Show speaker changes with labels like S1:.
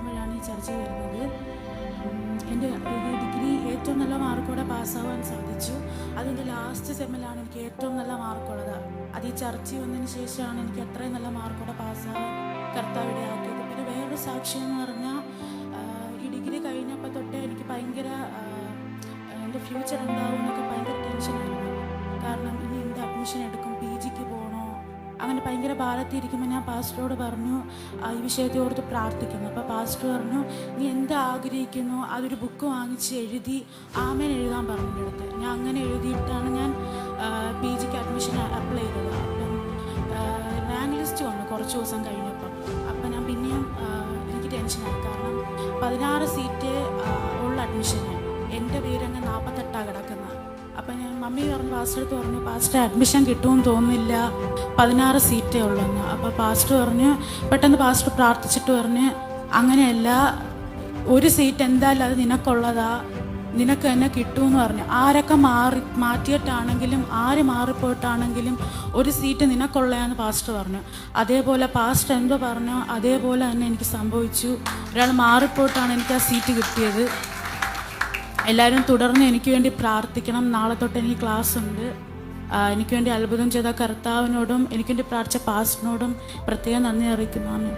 S1: ചോദിക്കുമ്പോഴാണ് ഈ ചർച്ച വരുന്നത്. എന്റെ ഡിഗ്രി ഏറ്റവും നല്ല മാർക്കോടെ പാസ്സാവാൻ സാധിച്ചു. അതിന്റെ ലാസ്റ്റ് സെമ്മിലാണ് എനിക്ക് ഏറ്റവും നല്ല മാർക്കുള്ളത്. അത് ഈ ചർച്ച വന്നതിന് ശേഷമാണ് എനിക്ക് അത്രയും നല്ല മാർക്കോടെ പാസ്സാവാൻ കർത്താവിടെ ആക്കിയത്. പിന്നെ വേറൊരു സാക്ഷ്യം എന്ന് പറഞ്ഞാൽ ഈ ഡിഗ്രി കഴിഞ്ഞപ്പോൾ തൊട്ടേ എനിക്ക് ഭയങ്കര എന്റെ ഫ്യൂച്ചർ എന്താവും എന്നൊക്കെ ഭയങ്കര ടെൻഷനായിരുന്നു അങ്ങനെ ഭയങ്കര ഭാരത്തിരിക്കുമ്പോൾ ഞാൻ പാസ്റ്ററോട് പറഞ്ഞു ഈ വിഷയത്തെ ഓർത്ത് പ്രാർത്ഥിക്കുന്നു. അപ്പോൾ പാസ്റ്റർ പറഞ്ഞു നീ എന്ത് ആഗ്രഹിക്കുന്നു? അതൊരു ബുക്ക് വാങ്ങിച്ച് എഴുതി ആമേൻ എഴുതാൻ പറഞ്ഞു എന്റെ ഞാൻ അങ്ങനെ എഴുതിയിട്ടാണ് ഞാൻ പി ജിക്ക് അഡ്മിഷൻ അപ്ലൈ ചെയ്തത്. അപ്പം റാങ്ക് ലിസ്റ്റ് വന്നു കുറച്ച് ദിവസം കഴിഞ്ഞപ്പം. അപ്പം ഞാൻ പിന്നെയും എനിക്ക് ടെൻഷനായി കാരണം പതിനാറ് സീറ്റ് ഉള്ള അഡ്മിഷന് എന്റെ പേരങ്ങ് നാൽപ്പത്തെട്ടാണ് കിടക്കുന്നത് അപ്പം ഞാൻ മമ്മി പറഞ്ഞു പാസ്റ്റർ അടുത്ത് പറഞ്ഞു പാസ്റ്റർ അഡ്മിഷൻ കിട്ടുമെന്ന് തോന്നുന്നില്ല. പതിനാറ് സീറ്റേ ഉള്ളെന്ന് അപ്പോൾ പാസ്റ്റർ പറഞ്ഞു പെട്ടെന്ന് പാസ്റ്റർ പ്രാർത്ഥിച്ചിട്ട് പറഞ്ഞ് അങ്ങനെയല്ല ഒരു സീറ്റ് എന്തായാലും അത് നിനക്കുള്ളതാ. നിനക്ക് തന്നെ കിട്ടുമെന്ന് പറഞ്ഞു. ആരൊക്കെ മാറി മാറ്റിയിട്ടാണെങ്കിലും ആര് മാറിപ്പോയിട്ടാണെങ്കിലും ഒരു സീറ്റ് നിനക്കുള്ളതാന്ന് പാസ്റ്റർ പറഞ്ഞു. അതേപോലെ പാസ്റ്റർ എന്തോ പറഞ്ഞു അതേപോലെ തന്നെ എനിക്ക് സംഭവിച്ചു. ഒരാൾ മാറിപ്പോയിട്ടാണ് എനിക്ക് ആ സീറ്റ് കിട്ടിയത്. എല്ലാവരും തുടർന്ന് എനിക്ക് വേണ്ടി പ്രാർത്ഥിക്കണം. നാളെ തൊട്ട് എനിക്ക് ക്ലാസ് ഉണ്ട്. എനിക്ക് വേണ്ടി അത്ഭുതം ചെയ്ത കർത്താവിനോടും എനിക്ക് വേണ്ടി പ്രാർത്ഥിച്ച പാസ്റ്റിനോടും പ്രത്യേകം നന്ദി അറിയിക്കുന്നു.